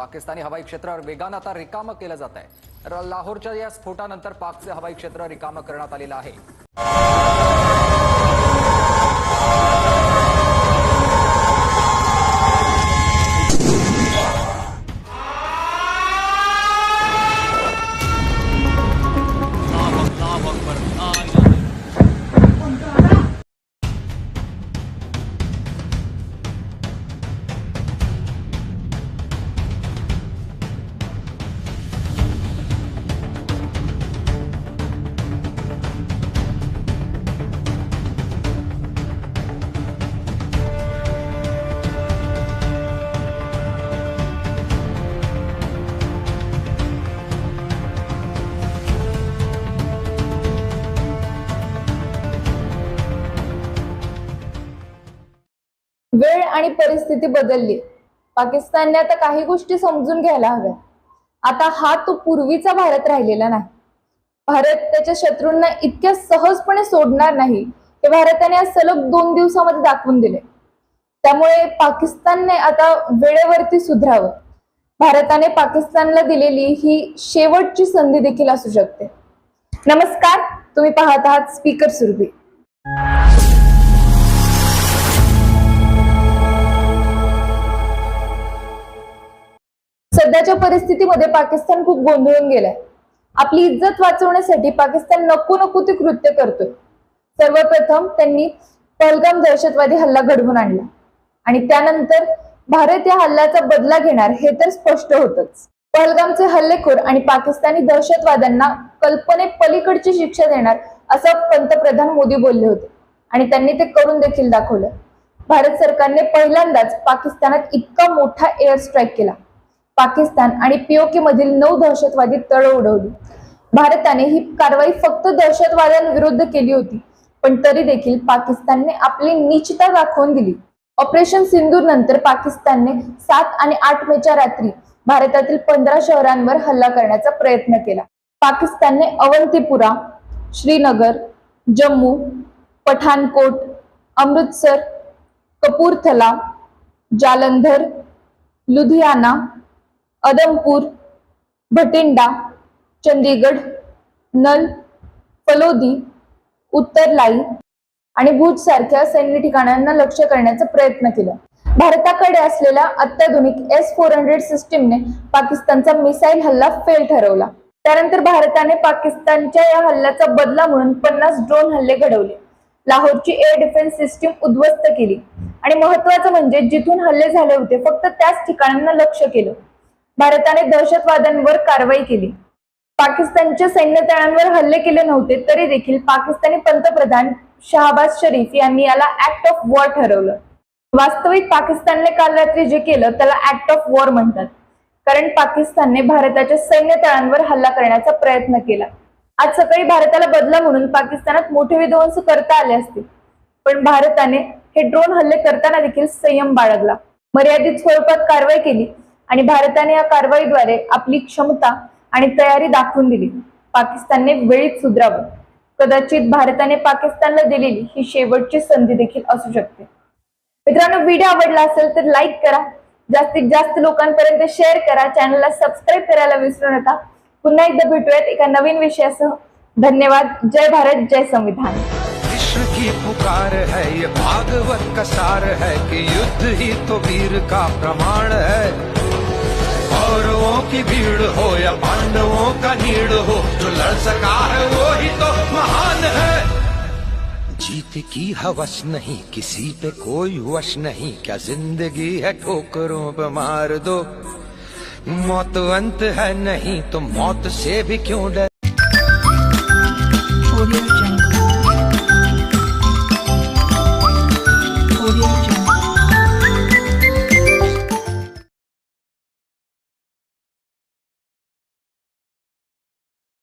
पाकिस्तानी हवाई क्षेत्र वेगानं आता रिकामं केलं जात आहे. तर लाहोरच्या या स्फोटानंतर पाकचे हवाई क्षेत्र रिकामं करण्यात आलेलं आहे. वेळ आणि परिस्थिती बदलली. पाकिस्तानने आता काही गोष्टी समजून घ्यायला हव्या. आता हा तो पूर्वीचा भारत राहिलेला नाही. भारत त्याच्या शत्रूंना इतक्या सहजपणे सोडणार नाही हे भारताने आज सलग दोन दिवसामध्ये दाखवून दिले. त्यामुळे पाकिस्तानने आता वेळेवरती सुधरावं. भारताने पाकिस्तानला दिलेली ही शेवटची संधी देखील असू शकते. नमस्कार तुम्ही पाहत आहात स्पीकर सुरभी. सध्याच्या परिस्थितीमध्ये पाकिस्तान खूप गोंधळून गेलाय. आपली इज्जत वाचवण्यासाठी पाकिस्तान नको नको ते कृत्य करतोय. सर्वप्रथम त्यांनी पहलगाम दहशतवादी हल्ला घडवून आणला. आणि त्यानंतर भारत या हल्ल्याचा बदला घेणार हे तर स्पष्ट होतच. पहलगामचे हल्लेखोर आणि पाकिस्तानी दहशतवाद्यांना कल्पने पलीकडची शिक्षा देणार असं पंतप्रधान मोदी बोलले होते. आणि त्यांनी ते करून देखील दाखवलं. भारत सरकारने पहिल्यांदाच पाकिस्तानात इतका मोठा एअर स्ट्राईक केला. पाकिस्तान आणि पीओके मधील नऊ दहशतवादी तळ उडवली. भारताने ही कारवाई फक्त दहशतवाद्यांविरुद्ध केली होती पण तरी देखील पाकिस्तानने आपली नीचता दाखवून दिली. ऑपरेशन सिंदूर नंतर पाकिस्तानने सात आणि आठ मेच्या रात्री भारतातील पंधरा शहरांवर हल्ला करण्याचा प्रयत्न केला. पाकिस्तानने अवंतीपुरा श्रीनगर जम्मू पठाणकोट अमृतसर कपूरथला जालंधर लुधियाना अदमपूर भटिंडा चंदीगड नल फलोदी उत्तरलाई आणि भूज सारख्या सैन्य ठिकाणांना लक्ष करण्याचा प्रयत्न केला. भारताकडे असलेल्या अत्याधुनिक एस फोर हंड्रेड सिस्टीमने पाकिस्तानचा मिसाईल हल्ला फेल ठरवला. त्यानंतर भारताने पाकिस्तानच्या या हल्ल्याचा बदला म्हणून पन्नास ड्रोन हल्ले घडवले. लाहोरची एअर डिफेन्स सिस्टीम उद्ध्वस्त केली. आणि महत्वाचं म्हणजे जिथून हल्ले झाले होते फक्त त्याच ठिकाणांना लक्ष केलं. भारताने दहशतवाद्यांवर कारवाई केली. पाकिस्तानच्या सैन्य तळांवर हल्ले केले नव्हते तरी देखील पाकिस्तानी पंतप्रधान शहाबाज शरीफ यांनी याला ऍक्ट ऑफ वॉर ठरवलं. वास्तविक पाकिस्तानने काल रात्री जे केलं त्याला ऍक्ट ऑफ वॉर म्हणतात. कारण पाकिस्तानने भारताच्या सैन्य तळांवर हल्ला करण्याचा प्रयत्न केला. आज सकाळी भारताला बदला म्हणून पाकिस्तानात मोठे विध्वंस करता आले असते पण भारताने हे ड्रोन हल्ले करताना देखील संयम बाळगला. मर्यादित स्वरूपात कारवाई केली. आणि भारताने या कारवाईद्वारे आपली क्षमता आणि तयारी दाखवून दिली. पाकिस्तानने वेळीच सुधरावं. कदाचित भारताने पाकिस्तानला दिलेली ही शेवटची संधी देखील असू शकते. मित्रांनो व्हिडिओ आवडला असेल तर लाईक करा. जास्तीत जास्त लोकांपर्यंत शेअर करा. चॅनलला सबस्क्राईब करायला विसरू नका. पुन्हा एकदा भेटूयात एका नवीन विषयासह. धन्यवाद. जय भारत जय संविधान. विश्व की पुकार है ये भागवत का सार है कि युद्ध ही तो वीर का प्रमाण है। की भीड़ हो या पांडवों का नीड़ हो, जो लड़ सका है वो ही तो महान है। जीत की हवस नहीं, किसी पे कोई वश नहीं, क्या ज़िंदगी है ठोकरों पे मार दो। मौत अंत है नहीं तो मौत से भी क्यों डर